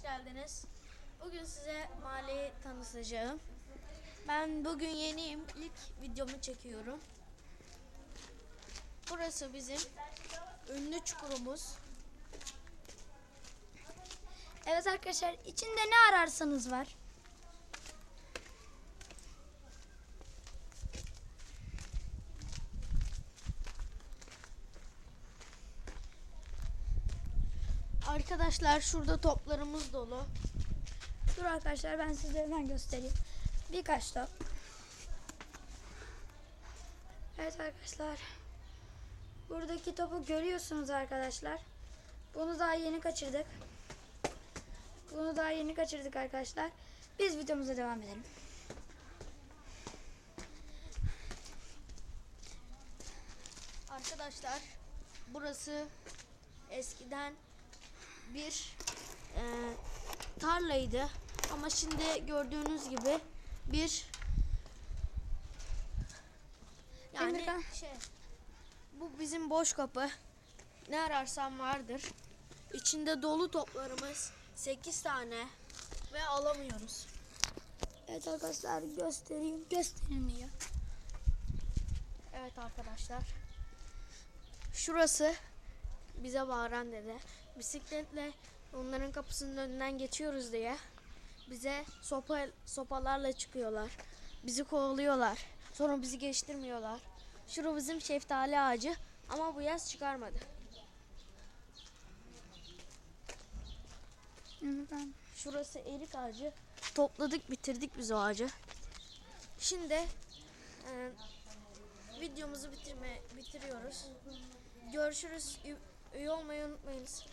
hoş geldiniz. Bugün size mahalleyi tanıtacağım. Ben bugün yeniyim. İlk videomu çekiyorum. Burası bizim ünlü çukurumuz. Evet arkadaşlar içinde ne ararsanız var. Arkadaşlar şurada toplarımız dolu. Dur arkadaşlar ben size hemen göstereyim. Birkaç top. Evet arkadaşlar. Buradaki topu görüyorsunuz arkadaşlar. Bunu daha yeni kaçırdık. Bunu daha yeni kaçırdık arkadaşlar. Biz videomuza devam edelim. Arkadaşlar burası eskiden bir e, tarlaydı ama şimdi gördüğünüz gibi bir yani Emirhan. şey bu bizim boş kapı ne ararsam vardır içinde dolu toplarımız 8 tane ve alamıyoruz Evet arkadaşlar göstereyim. Göstereyim ya. Evet arkadaşlar. Şurası bize bağıran dede. Bisikletle onların kapısının önünden geçiyoruz diye bize sopa sopalarla çıkıyorlar. Bizi kovalıyorlar. Sonra bizi geçtirmiyorlar. Şurası bizim şeftali ağacı ama bu yaz çıkarmadı. Şurası erik ağacı. Topladık bitirdik biz o ağacı. Şimdi e, videomuzu bitirme bitiriyoruz. Görüşürüz. Ü- Üye olmayı unutmayınız.